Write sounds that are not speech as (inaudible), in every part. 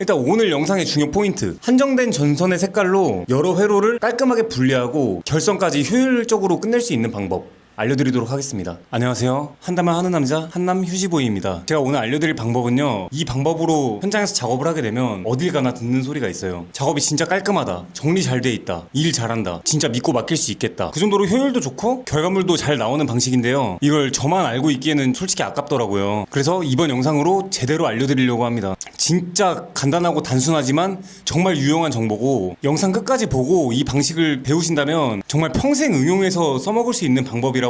일단 오늘 영상의 중요 포인트. 한정된 전선의 색깔로 여러 회로를 깔끔하게 분리하고 결선까지 효율적으로 끝낼 수 있는 방법 알려드리도록 하겠습니다. 안녕하세요. 한담을 하는 남자 한남 휴지보이입니다. 제가 오늘 알려드릴 방법은요. 이 방법으로 현장에서 작업을 하게 되면 어딜 가나 듣는 소리가 있어요. 작업이 진짜 깔끔하다. 정리 잘 돼 있다. 일 잘한다. 진짜 믿고 맡길 수 있겠다. 그 정도로 효율도 좋고 결과물도 잘 나오는 방식인데요. 이걸 저만 알고 있기에는 솔직히 아깝더라고요. 그래서 이번 영상으로 제대로 알려드리려고 합니다. 진짜 간단하고 단순하지만 정말 유용한 정보고 영상 끝까지 보고 이 방식을 배우신다면 정말 평생 응용해서 써먹을 수 있는 방법이라고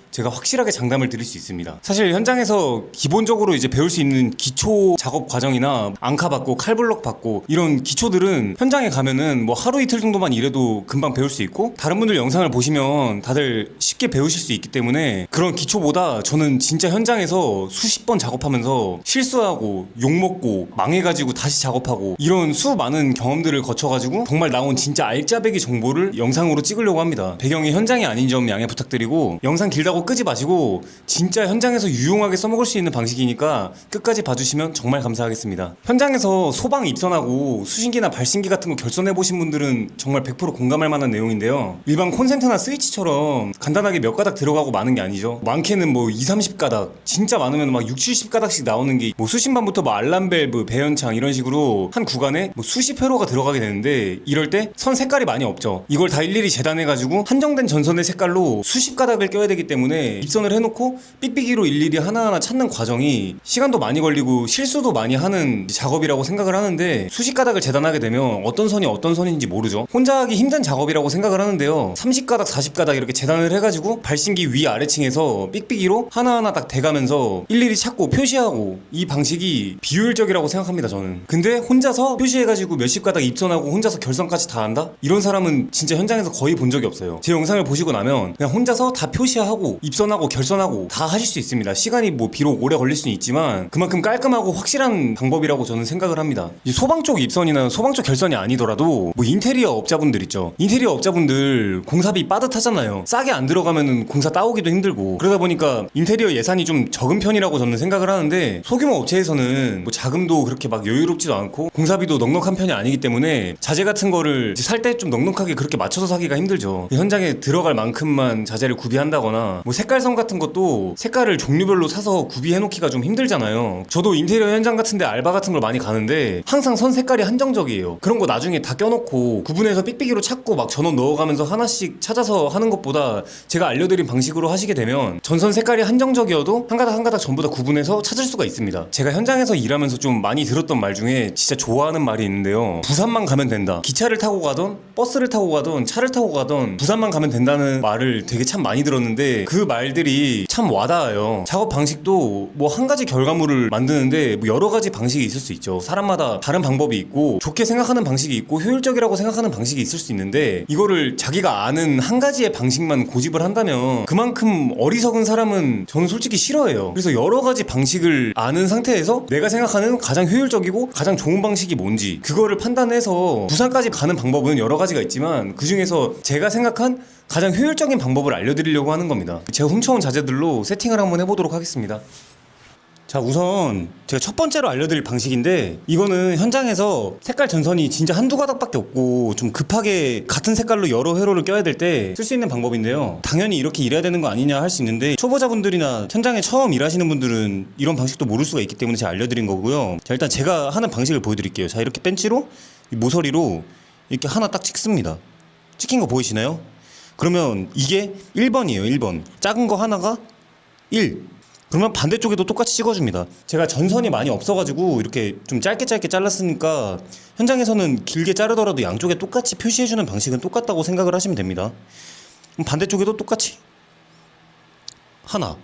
제가 확실하게 장담을 드릴 수 있습니다. 사실 현장에서 기본적으로 이제 배울 수 있는 기초 작업 과정이나 앙카 받고 칼블럭 받고 이런 기초들은 현장에 가면은 뭐 하루 이틀 정도만 일해도 금방 배울 수 있고 다른 분들 영상을 보시면 다들 쉽게 배우실 수 있기 때문에 그런 기초보다 저는 진짜 현장에서 수십 번 작업하면서 실수하고 욕먹고 망해가지고 다시 작업하고 이런 수 많은 경험들을 거쳐가지고 정말 나온 진짜 알짜배기 정보를 영상으로 찍으려고 합니다. 배경이 현장이 아닌 점 양해 부탁드리고 영상 길다고 끄지 마시고 진짜 현장에서 유용하게 써먹을 수 있는 방식이니까 끝까지 봐주시면 정말 감사하겠습니다. 현장에서 소방 입선하고 수신기나 발신기 같은 거 결선해 보신 분들은 정말 100% 공감할 만한 내용인데요. 일반 콘센트나 스위치처럼 간단하게 몇 가닥 들어가고 마는 게 아니죠. 많게는 뭐 2, 30가닥, 진짜 많으면 막 6, 70가닥씩 나오는 게 뭐 수신반부터 뭐 알람 밸브, 배연창 이런 식으로 한 구간에 뭐 수십 회로가 들어가게 되는데 이럴 때 선 색깔이 많이 없죠. 이걸 다 일일이 재단해 가지고 한정된 전선의 색깔로 수십 가닥을 껴야 되기 때문에 입선을 해놓고 삑삑이로 일일이 하나하나 찾는 과정이 시간도 많이 걸리고 실수도 많이 하는 작업이라고 생각을 하는데 수십 가닥을 재단하게 되면 어떤 선이 어떤 선인지 모르죠. 혼자 하기 힘든 작업이라고 생각을 하는데요. 30가닥, 40가닥 이렇게 재단을 해가지고 발신기 위 아래층에서 삑삑이로 하나하나 딱 대가면서 일일이 찾고 표시하고 이 방식이 비효율적이라고 생각합니다 저는. 근데 혼자서 표시해가지고 몇십 가닥 입선하고 혼자서 결선까지 다 한다? 이런 사람은 진짜 현장에서 거의 본 적이 없어요. 제 영상을 보시고 나면 그냥 혼자서 다 표시하고 입선하고 결선하고 다 하실 수 있습니다. 시간이 뭐 비록 오래 걸릴 수는 있지만 그만큼 깔끔하고 확실한 방법이라고 저는 생각을 합니다. 이 소방 쪽 입선이나 소방 쪽 결선이 아니더라도 뭐 인테리어 업자분들 있죠. 인테리어 업자분들 공사비 빠듯하잖아요. 싸게 안 들어가면은 공사 따오기도 힘들고 그러다 보니까 인테리어 예산이 좀 적은 편이라고 저는 생각을 하는데 소규모 업체에서는 뭐 자금도 그렇게 막 여유롭지도 않고 공사비도 넉넉한 편이 아니기 때문에 자재 같은 거를 살 때 좀 넉넉하게 그렇게 맞춰서 사기가 힘들죠. 현장에 들어갈 만큼만 자재를 구비한다거나 뭐 색깔선 같은 것도 색깔을 종류별로 사서 구비해 놓기가 좀 힘들잖아요. 저도 인테리어 현장 같은데 알바 같은 걸 많이 가는데 항상 선 색깔이 한정적이에요. 그런 거 나중에 다 껴놓고 구분해서 삑삑이로 찾고 막 전원 넣어가면서 하나씩 찾아서 하는 것보다 제가 알려드린 방식으로 하시게 되면 전선 색깔이 한정적이어도 한 가닥 한 가닥 전부 다 구분해서 찾을 수가 있습니다. 제가 현장에서 일하면서 좀 많이 들었던 말 중에 진짜 좋아하는 말이 있는데요. 부산만 가면 된다. 기차를 타고 가던 버스를 타고 가던 차를 타고 가던 부산만 가면 된다는 말을 되게 참 많이 들었는데 그 말들이 참 와닿아요. 작업 방식도 뭐 한 가지 결과물을 만드는데 뭐 여러 가지 방식이 있을 수 있죠. 사람마다 다른 방법이 있고 좋게 생각하는 방식이 있고 효율적이라고 생각하는 방식이 있을 수 있는데 이거를 자기가 아는 한 가지의 방식만 고집을 한다면 그만큼 어리석은 사람은 저는 솔직히 싫어해요. 그래서 여러 가지 방식을 아는 상태에서 내가 생각하는 가장 효율적이고 가장 좋은 방식이 뭔지 그거를 판단해서 부산까지 가는 방법은 여러 가지가 있지만 그 중에서 제가 생각한 가장 효율적인 방법을 알려드리려고 하는 겁니다. 제가 훔쳐온 자재들로 세팅을 한번 해보도록 하겠습니다. 자 우선 제가 첫 번째로 알려드릴 방식인데 이거는 현장에서 색깔 전선이 진짜 한두 가닥밖에 없고 좀 급하게 같은 색깔로 여러 회로를 껴야 될 때 쓸 수 있는 방법인데요 당연히 이렇게 일해야 되는 거 아니냐 할 수 있는데 초보자분들이나 현장에 처음 일하시는 분들은 이런 방식도 모를 수가 있기 때문에 제가 알려드린 거고요 자 일단 제가 하는 방식을 보여드릴게요 자 이렇게 벤치로 이 모서리로 이렇게 하나 딱 찍습니다 찍힌 거 보이시나요? 그러면 이게 1번이에요 1번 작은 거 하나가 1 그러면 반대쪽에도 똑같이 찍어줍니다. 제가 전선이 많이 없어가지고 이렇게 좀 짧게 짧게 잘랐으니까 현장에서는 길게 자르더라도 양쪽에 똑같이 표시해주는 방식은 똑같다고 생각을 하시면 됩니다. 반대쪽에도 똑같이 하나.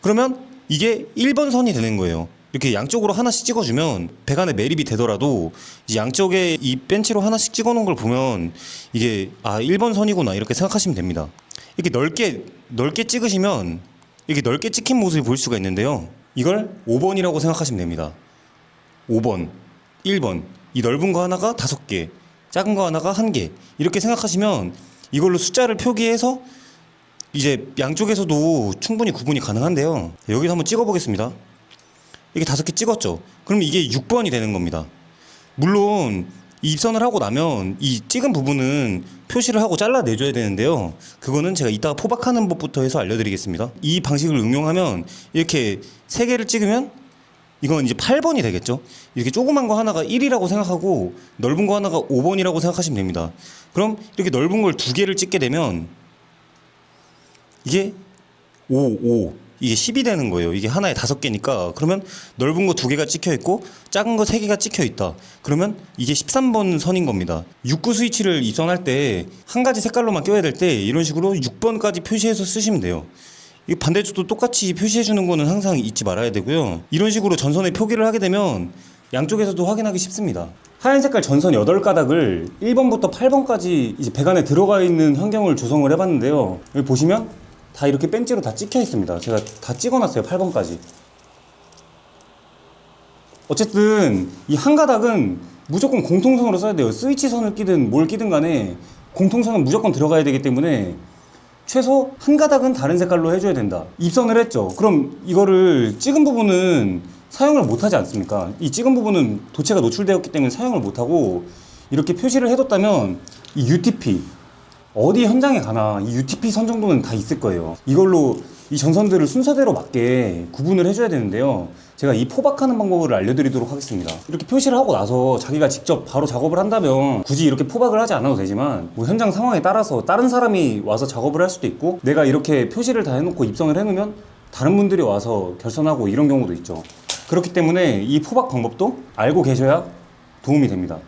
그러면 이게 1번 선이 되는 거예요. 이렇게 양쪽으로 하나씩 찍어주면 배관에 매립이 되더라도 양쪽에 이 벤치로 하나씩 찍어놓은 걸 보면 이게 아 1번 선이구나 이렇게 생각하시면 됩니다. 이렇게 넓게 넓게 찍으시면 이렇게 넓게 찍힌 모습을 볼 수가 있는데요. 이걸 5번이라고 생각하시면 됩니다. 5번, 1번. 이 넓은 거 하나가 다섯 개, 작은 거 하나가 한 개. 이렇게 생각하시면 이걸로 숫자를 표기해서 이제 양쪽에서도 충분히 구분이 가능한데요. 여기서 한번 찍어 보겠습니다. 이게 다섯 개 찍었죠. 그럼 이게 6번이 되는 겁니다. 물론 이 입선을 하고 나면 이 찍은 부분은 표시를 하고 잘라내줘야 되는데요. 그거는 제가 이따가 포박하는 법부터 해서 알려드리겠습니다. 이 방식을 응용하면 이렇게 세 개를 찍으면 이건 이제 8번이 되겠죠. 이렇게 조그만 거 하나가 1이라고 생각하고 넓은 거 하나가 5번이라고 생각하시면 됩니다. 그럼 이렇게 넓은 걸 두 개를 찍게 되면 이게 5, 5 이게 10이 되는 거예요. 이게 하나에 다섯 개니까 그러면 넓은 거 두 개가 찍혀 있고 작은 거 세 개가 찍혀 있다. 그러면 이게 13번 선인 겁니다. 6구 스위치를 입선할 때 한 가지 색깔로만 껴야 될 때 이런 식으로 6번까지 표시해서 쓰시면 돼요. 이 반대쪽도 똑같이 표시해 주는 거는 항상 잊지 말아야 되고요. 이런 식으로 전선에 표기를 하게 되면 양쪽에서도 확인하기 쉽습니다. 하얀 색깔 전선 8가닥을 1번부터 8번까지 이제 배관에 들어가 있는 환경을 조성을 해봤는데요. 여기 보시면 다 이렇게 벤치로 다 찍혀 있습니다. 제가 다 찍어놨어요. 8번까지. 어쨌든 이 한 가닥은 무조건 공통선으로 써야 돼요. 스위치 선을 끼든 뭘 끼든 간에 공통선은 무조건 들어가야 되기 때문에 최소 한 가닥은 다른 색깔로 해줘야 된다. 입선을 했죠. 그럼 이거를 찍은 부분은 사용을 못하지 않습니까? 이 찍은 부분은 도체가 노출되었기 때문에 사용을 못하고 이렇게 표시를 해뒀다면 이 UTP 어디 현장에 가나 이 UTP 선 정도는 다 있을 거예요. 이걸로 이 전선들을 순서대로 맞게 구분을 해줘야 되는데요. 제가 이 포박하는 방법을 알려드리도록 하겠습니다. 이렇게 표시를 하고 나서 자기가 직접 바로 작업을 한다면 굳이 이렇게 포박을 하지 않아도 되지만 뭐 현장 상황에 따라서 다른 사람이 와서 작업을 할 수도 있고 내가 이렇게 표시를 다 해놓고 입성을 해놓으면 다른 분들이 와서 결선하고 이런 경우도 있죠. 그렇기 때문에 이 포박 방법도 알고 계셔야 도움이 됩니다.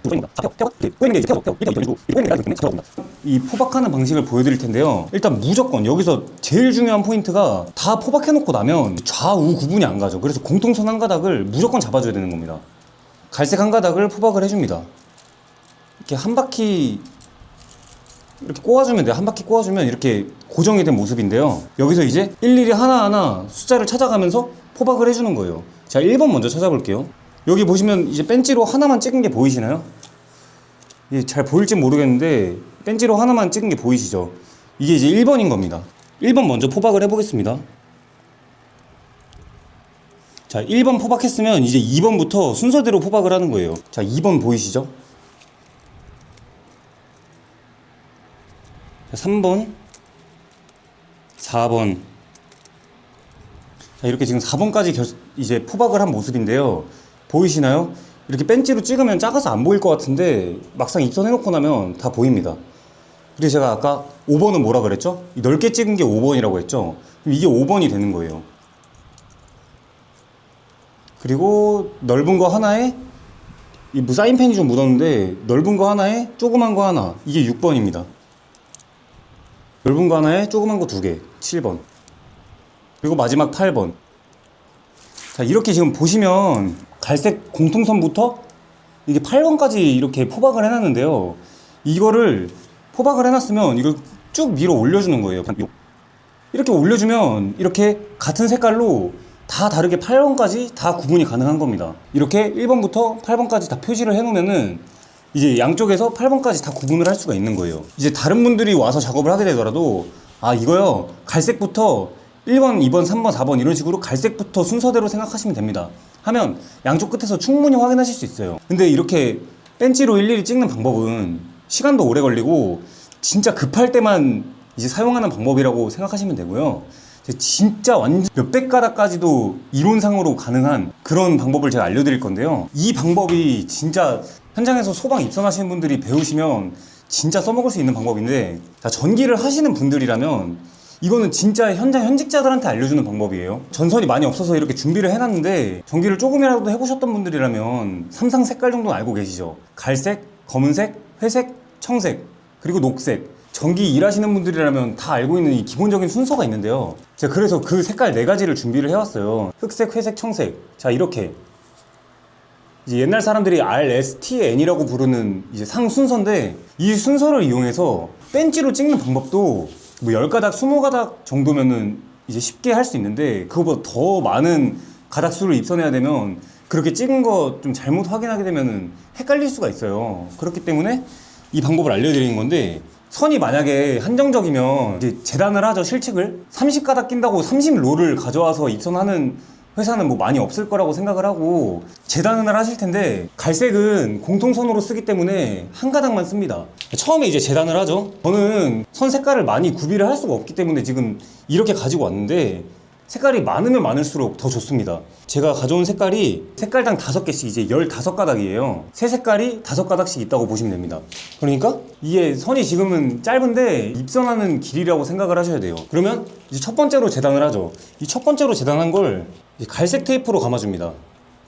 이 포박하는 방식을 보여드릴 텐데요. 일단 무조건 여기서 제일 중요한 포인트가 다 포박해놓고 나면 좌우 구분이 안 가죠. 그래서 공통선 한 가닥을 무조건 잡아줘야 되는 겁니다. 갈색 한 가닥을 포박을 해줍니다. 이렇게 한 바퀴 이렇게 꼬아주면 돼요. 한 바퀴 꼬아주면 이렇게 고정이 된 모습인데요. 여기서 이제 일일이 하나하나 숫자를 찾아가면서 포박을 해주는 거예요. 자, 1번 먼저 찾아볼게요. 여기 보시면 이제 벤치로 하나만 찍은 게 보이시나요? 이게 잘 보일지 모르겠는데 벤치로 하나만 찍은 게 보이시죠? 이게 이제 1번인 겁니다. 1번 먼저 포박을 해보겠습니다. 자, 1번 포박했으면 이제 2번부터 순서대로 포박을 하는 거예요. 자, 2번 보이시죠? 자, 3번, 4번. 자, 이렇게 지금 4번까지 결, 이제 포박을 한 모습인데요. 보이시나요? 이렇게 벤치로 찍으면 작아서 안 보일 것 같은데 막상 입선해놓고 나면 다 보입니다. 그리고 제가 아까 5번은 뭐라 그랬죠? 이 넓게 찍은 게 5번이라고 했죠? 그럼 이게 5번이 되는 거예요. 그리고 넓은 거 하나에 이 뭐 사인펜이 좀 묻었는데 넓은 거 하나에 조그만 거 하나 이게 6번입니다. 넓은 거 하나에 조그만 거 두 개, 7번. 그리고 마지막 8번. 자, 이렇게 지금 보시면 갈색 공통선부터 이게 8번까지 이렇게 포박을 해놨는데요. 이거를 포박을 해놨으면 이걸 쭉 위로 올려주는 거예요. 이렇게 올려주면 이렇게 같은 색깔로 다 다르게 8번까지 다 구분이 가능한 겁니다. 이렇게 1번부터 8번까지 다 표시를 해놓으면은 이제 양쪽에서 8번까지 다 구분을 할 수가 있는 거예요. 이제 다른 분들이 와서 작업을 하게 되더라도 아 이거요 갈색부터 1번, 2번, 3번, 4번 이런 식으로 갈색부터 순서대로 생각하시면 됩니다. 하면 양쪽 끝에서 충분히 확인하실 수 있어요. 근데 이렇게 벤치로 일일이 찍는 방법은 시간도 오래 걸리고 진짜 급할 때만 이제 사용하는 방법이라고 생각하시면 되고요. 진짜 완전 몇백 가닥까지도 이론상으로 가능한 그런 방법을 제가 알려드릴 건데요. 이 방법이 진짜 현장에서 소방 입선하시는 분들이 배우시면 진짜 써먹을 수 있는 방법인데 자, 전기를 하시는 분들이라면 이거는 진짜 현장 현직자들한테 알려주는 방법이에요. 전선이 많이 없어서 이렇게 준비를 해놨는데 전기를 조금이라도 해보셨던 분들이라면 삼상 색깔 정도는 알고 계시죠. 갈색, 검은색, 회색, 청색, 그리고 녹색. 전기 일하시는 분들이라면 다 알고 있는 이 기본적인 순서가 있는데요. 제가 그래서 그 색깔 네 가지를 준비를 해왔어요. 흑색, 회색, 청색. 자, 이렇게. 이제 옛날 사람들이 RSTN이라고 부르는 이제 상 순서인데 이 순서를 이용해서 벤치로 찍는 방법도 뭐 10가닥, 20가닥 정도면은 이제 쉽게 할 수 있는데 그거보다 더 많은 가닥 수를 입선해야 되면 그렇게 찍은 거 좀 잘못 확인하게 되면은 헷갈릴 수가 있어요. 그렇기 때문에 이 방법을 알려드리는 건데 선이 만약에 한정적이면 이제 재단을 하죠 실측을 30가닥 낀다고 30롤을 가져와서 입선하는 회사는 뭐 많이 없을 거라고 생각을 하고 재단을 하실 텐데 갈색은 공통선으로 쓰기 때문에 한 가닥만 씁니다. 처음에 이제 재단을 하죠. 저는 선 색깔을 많이 구비를 할 수가 없기 때문에 지금 이렇게 가지고 왔는데 색깔이 많으면 많을수록 더 좋습니다. 제가 가져온 색깔이 색깔당 다섯 개씩 이제 15가닥이에요. 세 색깔이 다섯 가닥씩 있다고 보시면 됩니다. 그러니까 이게 선이 지금은 짧은데 입선하는 길이라고 생각을 하셔야 돼요. 그러면 이제 첫 번째로 재단을 하죠. 이 첫 번째로 재단한 걸 갈색 테이프로 감아줍니다.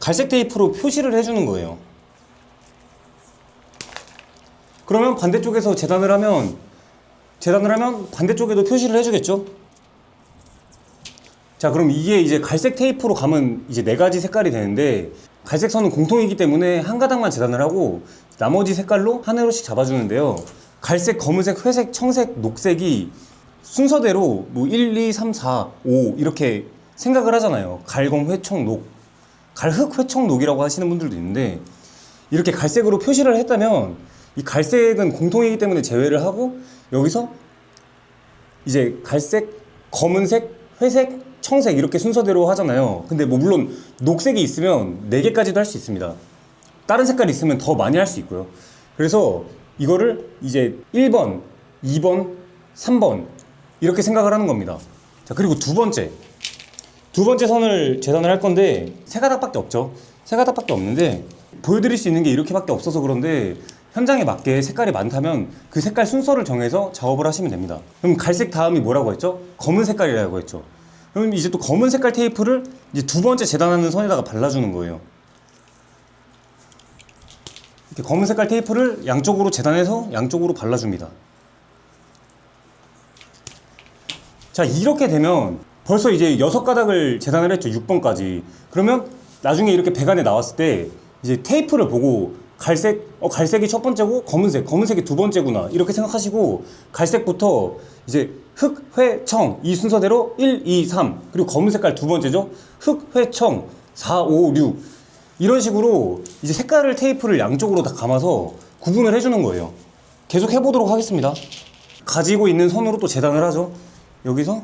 갈색 테이프로 표시를 해주는 거예요. 그러면 반대쪽에서 재단을 하면 재단을 하면 반대쪽에도 표시를 해주겠죠? 자, 그럼 이게 이제 갈색 테이프로 감은 이제 네 가지 색깔이 되는데 갈색 선은 공통이기 때문에 한 가닥만 재단을 하고 나머지 색깔로 한 회로씩 잡아주는데요. 갈색, 검은색, 회색, 청색, 녹색이 순서대로 뭐 1, 2, 3, 4, 5 이렇게 생각을 하잖아요. 갈검, 회청, 녹. 갈흑, 회청, 녹이라고 하시는 분들도 있는데 이렇게 갈색으로 표시를 했다면 이 갈색은 공통이기 때문에 제외를 하고 여기서 이제 갈색, 검은색, 회색, 청색 이렇게 순서대로 하잖아요. 근데 뭐 물론 녹색이 있으면 4개까지도 할 수 있습니다. 다른 색깔이 있으면 더 많이 할 수 있고요. 그래서 이거를 이제 1번, 2번, 3번 이렇게 생각을 하는 겁니다. 자, 그리고 두 번째. 두 번째 선을 재단을 할 건데 세 가닥밖에 없죠. 세 가닥밖에 없는데 보여드릴 수 있는 게 이렇게밖에 없어서 그런데 현장에 맞게 색깔이 많다면 그 색깔 순서를 정해서 작업을 하시면 됩니다. 그럼 갈색 다음이 뭐라고 했죠? 검은 색깔이라고 했죠. 그럼 이제 또 검은 색깔 테이프를 이제 두 번째 재단하는 선에다가 발라주는 거예요. 이렇게 검은 색깔 테이프를 양쪽으로 재단해서 양쪽으로 발라줍니다. 자 이렇게 되면 벌써 이제 여섯 가닥을 재단을 했죠 6번까지. 그러면 나중에 이렇게 배관에 나왔을 때 이제 테이프를 보고 갈색 어 갈색이 첫 번째고 검은색 검은색이 두 번째구나 이렇게 생각하시고 갈색부터 이제 흑, 회, 청 이 순서대로 1, 2, 3 그리고 검은 색깔 두 번째죠. 흑, 회, 청 4, 5, 6 이런 식으로 이제 색깔을 테이프를 양쪽으로 다 감아서 구분을 해주는 거예요. 계속 해보도록 하겠습니다. 가지고 있는 선으로 또 재단을 하죠. 여기서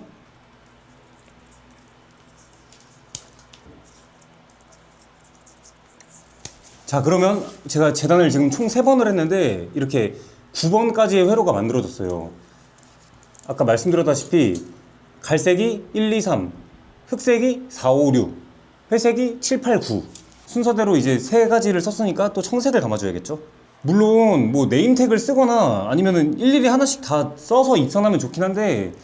자 그러면 제가 재단을 지금 총 3번을 했는데 이렇게 9번까지의 회로가 만들어졌어요. 아까 말씀드렸다시피 갈색이 1, 2, 3 흑색이 4, 5, 6 회색이 7, 8, 9 순서대로 이제 세 가지를 썼으니까 또 청색을 담아줘야겠죠? 물론 뭐 네임택을 쓰거나 아니면은 일일이 하나씩 다 써서 입선하면 좋긴 한데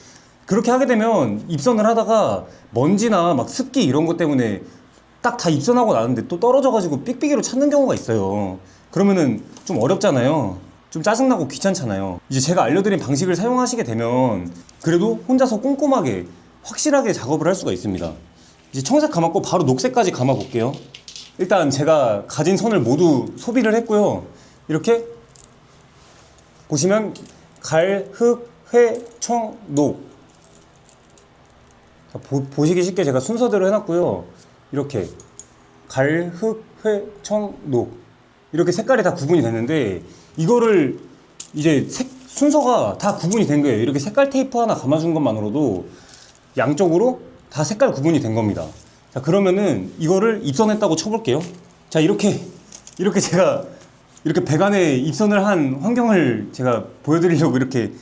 그렇게 하게 되면 입선을 하다가 먼지나 막 습기 이런 것 때문에 딱 다 입선하고 나는데 또 떨어져가지고 삑삑이로 찾는 경우가 있어요. 그러면은 좀 어렵잖아요. 좀 짜증나고 귀찮잖아요. 이제 제가 알려드린 방식을 사용하시게 되면 그래도 혼자서 꼼꼼하게 확실하게 작업을 할 수가 있습니다. 이제 청색 감았고 바로 녹색까지 감아 볼게요. 일단 제가 가진 선을 모두 소비를 했고요. 이렇게 보시면 갈, 흑, 회, 청, 녹 자, 보, 보시기 쉽게 제가 순서대로 해놨고요. 이렇게 갈, 흑, 회, 청, 녹 이렇게 색깔이 다 구분이 됐는데 이거를 이제 색 순서가 다 구분이 된 거예요. 이렇게 색깔 테이프 하나 감아준 것만으로도 양쪽으로 다 색깔 구분이 된 겁니다. 자 그러면은 이거를 입선했다고 쳐볼게요. 자 이렇게 이렇게 제가 이렇게 배관에 입선을 한 환경을 제가 보여드리려고 이렇게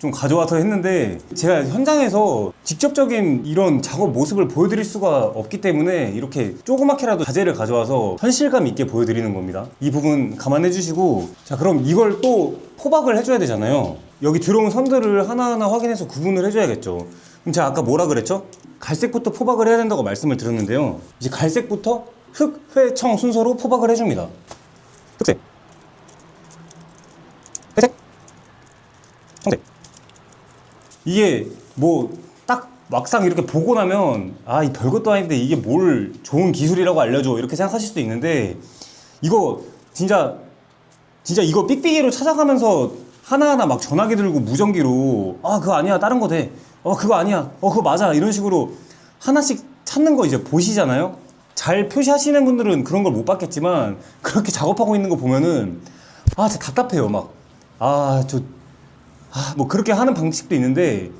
좀 가져와서 했는데 제가 현장에서 직접적인 이런 작업 모습을 보여드릴 수가 없기 때문에 이렇게 조그맣게라도 자재를 가져와서 현실감 있게 보여드리는 겁니다. 이 부분 감안해 주시고 자 그럼 이걸 또 포박을 해줘야 되잖아요. 여기 들어온 선들을 하나하나 확인해서 구분을 해줘야겠죠. 그럼 제가 아까 뭐라 그랬죠? 갈색부터 포박을 해야 된다고 말씀을 드렸는데요. 이제 갈색부터 흑, 회, 청 순서로 포박을 해줍니다. 흑색 회색 청색 이게 뭐 딱 막상 이렇게 보고 나면 아 이 별것도 아닌데 이게 뭘 좋은 기술이라고 알려줘 이렇게 생각하실 수도 있는데 이거 진짜 진짜 이거 삑삑이로 찾아가면서 하나하나 막 전화기 들고 무전기로 아 그거 아니야 다른 거 돼 어 그거 아니야. 어 그거 맞아. 이런 식으로 하나씩 찾는 거 이제 보시잖아요? 잘 표시하시는 분들은 그런 걸 못 봤겠지만 그렇게 작업하고 있는 거 보면은 아 진짜 답답해요 막 아저 아, 뭐 그렇게 하는 방식도 있는데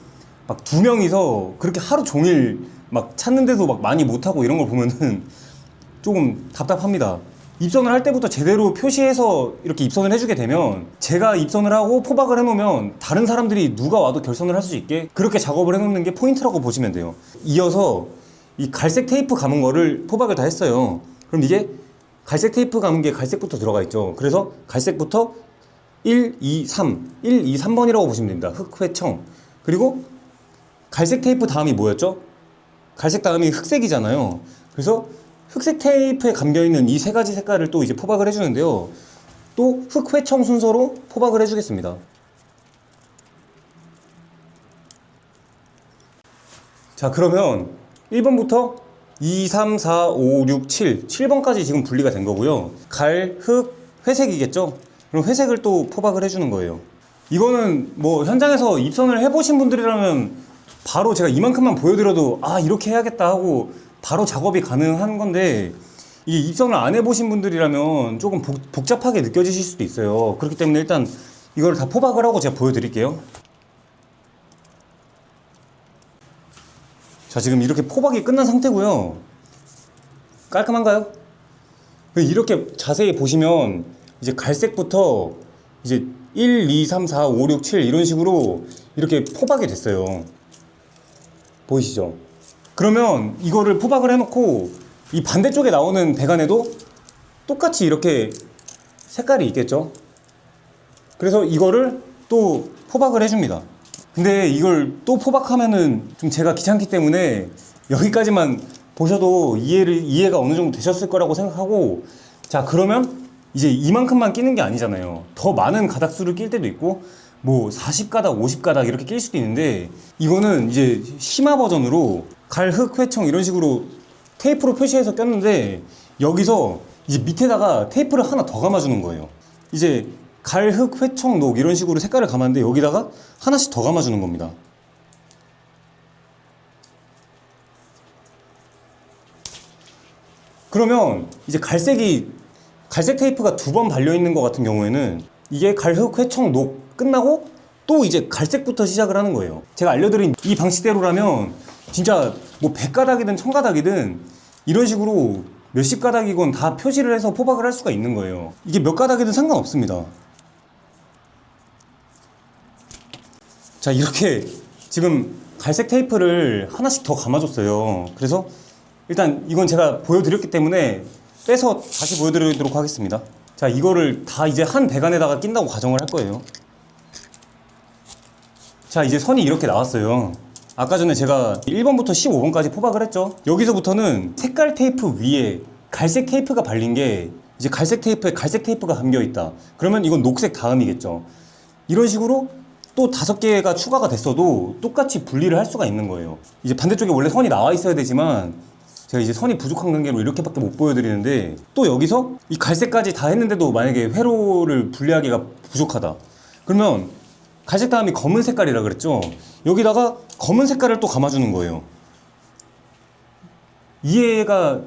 막 두 명이서 그렇게 하루 종일 막 찾는 데도 막 많이 못 하고 이런 걸 보면은 (laughs) 조금 답답합니다. 입선을 할 때부터 제대로 표시해서 이렇게 입선을 해주게 되면 제가 입선을 하고 포박을 해놓으면 다른 사람들이 누가 와도 결선을 할 수 있게 그렇게 작업을 해놓는 게 포인트라고 보시면 돼요. 이어서 이 갈색 테이프 감은 거를 포박을 다 했어요. 그럼 이게 갈색 테이프 감은 게 갈색부터 들어가 있죠. 그래서 갈색부터 1, 2, 3, 1, 2, 3번이라고 보시면 됩니다. 흑 회 청. 그리고 갈색 테이프 다음이 뭐였죠? 갈색 다음이 흑색이잖아요. 그래서 흑색 테이프에 감겨 있는 이 세 가지 색깔을 또 이제 포박을 해 주는데요. 또 흑 회 청 순서로 포박을 해 주겠습니다. 자, 그러면 1번부터 2, 3, 4, 5, 6, 7, 7번까지 지금 분리가 된 거고요. 갈, 흑, 회색이겠죠? 그럼 회색을 또 포박을 해주는 거예요. 이거는 뭐 현장에서 입선을 해보신 분들이라면 바로 제가 이만큼만 보여드려도 아 이렇게 해야겠다 하고 바로 작업이 가능한 건데 이게 입선을 안 해보신 분들이라면 조금 복, 복잡하게 느껴지실 수도 있어요. 그렇기 때문에 일단 이걸 다 포박을 하고 제가 보여드릴게요. 자 지금 이렇게 포박이 끝난 상태고요. 깔끔한가요? 이렇게 자세히 보시면 이제 갈색부터 이제 1, 2, 3, 4, 5, 6, 7 이런 식으로 이렇게 포박이 됐어요. 보이시죠? 그러면 이거를 포박을 해놓고 이 반대쪽에 나오는 배관에도 똑같이 이렇게 색깔이 있겠죠? 그래서 이거를 또 포박을 해줍니다. 근데 이걸 또 포박하면은 좀 제가 귀찮기 때문에 여기까지만 보셔도 이해를, 이해가 어느 정도 되셨을 거라고 생각하고 자, 그러면 이제 이만큼만 끼는 게 아니잖아요. 더 많은 가닥 수를 낄 때도 있고 뭐 40가닥, 50가닥 이렇게 낄 수도 있는데 이거는 이제 심화 버전으로 갈, 흑, 회청 이런 식으로 테이프로 표시해서 꼈는데 여기서 이제 밑에다가 테이프를 하나 더 감아주는 거예요. 이제 갈, 흑, 회청, 녹 이런 식으로 색깔을 감았는데 여기다가 하나씩 더 감아주는 겁니다. 그러면 이제 갈색이 갈색 테이프가 두 번 발려 있는 것 같은 경우에는 이게 갈흑 회청 녹 끝나고 또 이제 갈색부터 시작을 하는 거예요. 제가 알려드린 이 방식대로라면 진짜 뭐 100가닥이든 1000가닥이든 이런 식으로 몇십 가닥이건 다 표시를 해서 포박을 할 수가 있는 거예요. 이게 몇 가닥이든 상관없습니다. 자, 이렇게 지금 갈색 테이프를 하나씩 더 감아줬어요. 그래서 일단 이건 제가 보여드렸기 때문에 빼서 다시 보여드리도록 하겠습니다. 자, 이거를 다 이제 한 배관에다가 낀다고 가정을 할 거예요. 자, 이제 선이 이렇게 나왔어요. 아까 전에 제가 1번부터 15번까지 포박을 했죠. 여기서부터는 색깔 테이프 위에 갈색 테이프가 발린 게 이제 갈색 테이프에 갈색 테이프가 감겨 있다. 그러면 이건 녹색 다음이겠죠. 이런 식으로 또 다섯 개가 추가가 됐어도 똑같이 분리를 할 수가 있는 거예요. 이제 반대쪽에 원래 선이 나와 있어야 되지만 제가 이제 선이 부족한 관계로 이렇게밖에 못 보여드리는데 또 여기서 이 갈색까지 다 했는데도 만약에 회로를 분리하기가 부족하다. 그러면 갈색 다음이 검은 색깔이라 그랬죠. 여기다가 검은 색깔을 또 감아주는 거예요. 이해가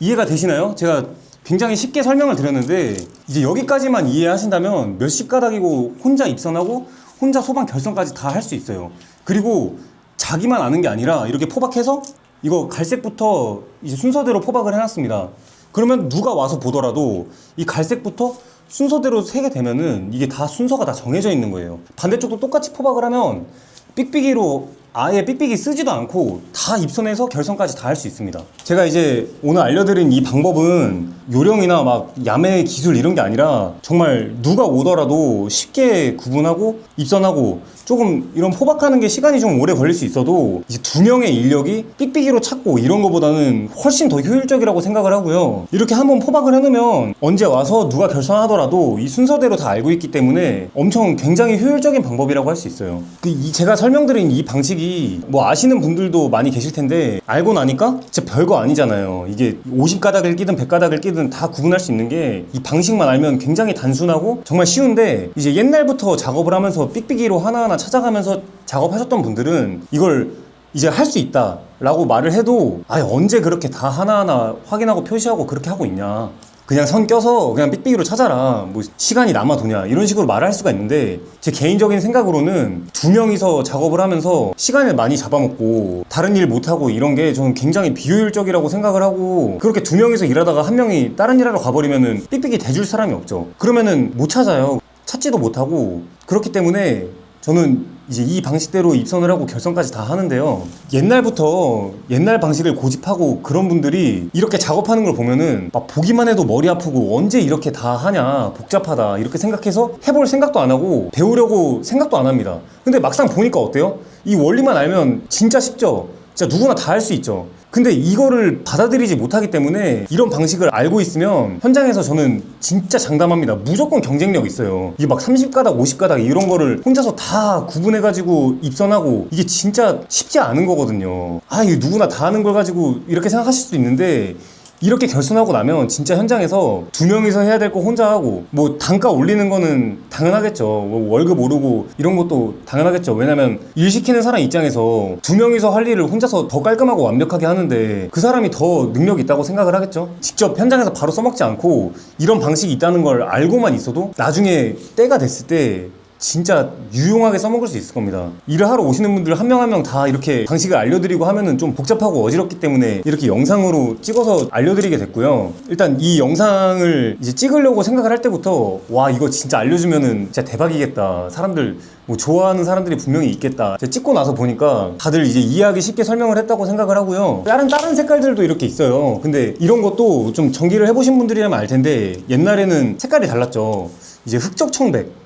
이해가 되시나요? 제가 굉장히 쉽게 설명을 드렸는데 이제 여기까지만 이해하신다면 몇십 가닥이고 혼자 입선하고 혼자 소방 결선까지 다 할 수 있어요. 그리고 자기만 아는 게 아니라 이렇게 포박해서 이거 갈색부터 이제 순서대로 포박을 해놨습니다. 그러면 누가 와서 보더라도 이 갈색부터 순서대로 세게 되면은 이게 다 순서가 다 정해져 있는 거예요. 반대쪽도 똑같이 포박을 하면 삑삑이로 아예 삑삑이 쓰지도 않고 다 입선해서 결선까지 다 할 수 있습니다. 제가 이제 오늘 알려드린 이 방법은 요령이나 막 야매 기술 이런 게 아니라 정말 누가 오더라도 쉽게 구분하고 입선하고 조금 이런 포박하는 게 시간이 좀 오래 걸릴 수 있어도 이제 두 명의 인력이 삑삑이로 찾고 이런 거보다는 훨씬 더 효율적이라고 생각을 하고요. 이렇게 한번 포박을 해놓으면 언제 와서 누가 결선하더라도 이 순서대로 다 알고 있기 때문에 엄청 굉장히 효율적인 방법이라고 할 수 있어요. 그이 제가 설명드린 이 방식이 뭐 아시는 분들도 많이 계실 텐데 알고 나니까 진짜 별거 아니잖아요. 이게 50가닥을 끼든 100가닥을 끼든 다 구분할 수 있는 게 이 방식만 알면 굉장히 단순하고 정말 쉬운데 이제 옛날부터 작업을 하면서 삑삑이로 하나하나 찾아가면서 작업하셨던 분들은 이걸 이제 할 수 있다 라고 말을 해도 아 언제 그렇게 다 하나하나 확인하고 표시하고 그렇게 하고 있냐 그냥 선 껴서 그냥 삑삑이로 찾아라. 뭐 시간이 남아 도냐. 이런 식으로 말할 수가 있는데 제 개인적인 생각으로는 두 명이서 작업을 하면서 시간을 많이 잡아먹고 다른 일 못하고 이런 게 저는 굉장히 비효율적이라고 생각을 하고 그렇게 두 명이서 일하다가 한 명이 다른 일 하러 가버리면은 삑삑이 대줄 사람이 없죠. 그러면은 못 찾아요. 찾지도 못하고 그렇기 때문에 저는 이제 이 방식대로 입선을 하고 결선까지 다 하는데요. 옛날부터 옛날 방식을 고집하고 그런 분들이 이렇게 작업하는 걸 보면은 막 보기만 해도 머리 아프고 언제 이렇게 다 하냐 복잡하다 이렇게 생각해서 해볼 생각도 안 하고 배우려고 생각도 안 합니다. 근데 막상 보니까 어때요? 이 원리만 알면 진짜 쉽죠. 진짜 누구나 다 할 수 있죠. 근데 이거를 받아들이지 못하기 때문에 이런 방식을 알고 있으면 현장에서 저는 진짜 장담합니다. 무조건 경쟁력 있어요. 이게 막 30가닥, 50가닥 이런 거를 혼자서 다 구분해가지고 입선하고 이게 진짜 쉽지 않은 거거든요. 아, 이게 누구나 다 하는 걸 가지고 이렇게 생각하실 수도 있는데 이렇게 결선하고 나면 진짜 현장에서 두 명이서 해야 될 거 혼자 하고 뭐 단가 올리는 거는 당연하겠죠. 뭐 월급 오르고 이런 것도 당연하겠죠. 왜냐면 일 시키는 사람 입장에서 두 명이서 할 일을 혼자서 더 깔끔하고 완벽하게 하는데 그 사람이 더 능력이 있다고 생각을 하겠죠. 직접 현장에서 바로 써먹지 않고 이런 방식이 있다는 걸 알고만 있어도 나중에 때가 됐을 때 진짜 유용하게 써먹을 수 있을 겁니다. 일을 하러 오시는 분들 한 명 한 명 다 이렇게 방식을 알려드리고 하면은 좀 복잡하고 어지럽기 때문에 이렇게 영상으로 찍어서 알려드리게 됐고요. 일단 이 영상을 이제 찍으려고 생각을 할 때부터 와 이거 진짜 알려주면은 진짜 대박이겠다. 사람들 뭐 좋아하는 사람들이 분명히 있겠다. 찍고 나서 보니까 다들 이제 이해하기 쉽게 설명을 했다고 생각을 하고요. 다른 다른 색깔들도 이렇게 있어요. 근데 이런 것도 좀 전기를 해보신 분들이라면 알 텐데 옛날에는 색깔이 달랐죠. 이제 흑적 청백.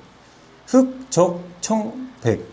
흑적청백.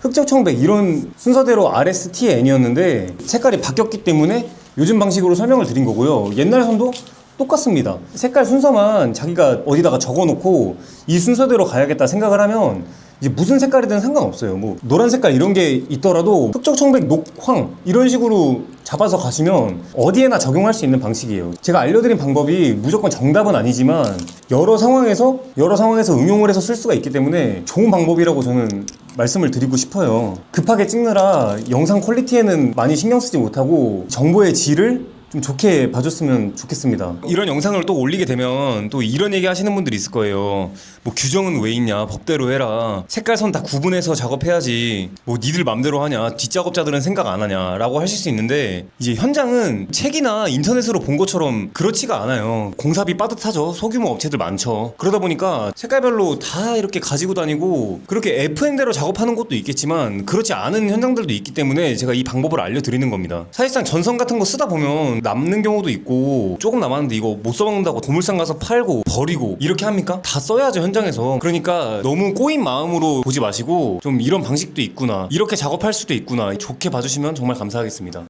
흑적청백 이런 순서대로 RSTN이었는데 색깔이 바뀌었기 때문에 요즘 방식으로 설명을 드린 거고요. 옛날 선도 똑같습니다. 색깔 순서만 자기가 어디다가 적어놓고 이 순서대로 가야겠다 생각을 하면 이제 무슨 색깔이든 상관없어요. 뭐 노란 색깔 이런 게 있더라도 흑적 청백, 녹황 이런 식으로 잡아서 가시면 어디에나 적용할 수 있는 방식이에요. 제가 알려드린 방법이 무조건 정답은 아니지만 여러 상황에서 여러 상황에서 응용을 해서 쓸 수가 있기 때문에 좋은 방법이라고 저는 말씀을 드리고 싶어요. 급하게 찍느라 영상 퀄리티에는 많이 신경 쓰지 못하고 정보의 질을 좀 좋게 봐줬으면 좋겠습니다. 이런 영상을 또 올리게 되면 또 이런 얘기 하시는 분들이 있을 거예요. 뭐 규정은 왜 있냐? 법대로 해라. 색깔선 다 구분해서 작업해야지. 뭐 니들 맘대로 하냐? 뒷작업자들은 생각 안 하냐라고 하실 수 있는데 이제 현장은 책이나 인터넷으로 본 것처럼 그렇지가 않아요. 공사비 빠듯하죠. 소규모 업체들 많죠. 그러다 보니까 색깔별로 다 이렇게 가지고 다니고 그렇게 FN대로 작업하는 것도 있겠지만 그렇지 않은 현장들도 있기 때문에 제가 이 방법을 알려드리는 겁니다. 사실상 전선 같은 거 쓰다 보면 남는 경우도 있고 조금 남았는데 이거 못 써먹는다고 도물상 가서 팔고 버리고 이렇게 합니까? 다 써야죠 현장에서 그러니까 너무 꼬인 마음으로 보지 마시고 좀 이런 방식도 있구나 이렇게 작업할 수도 있구나 좋게 봐주시면 정말 감사하겠습니다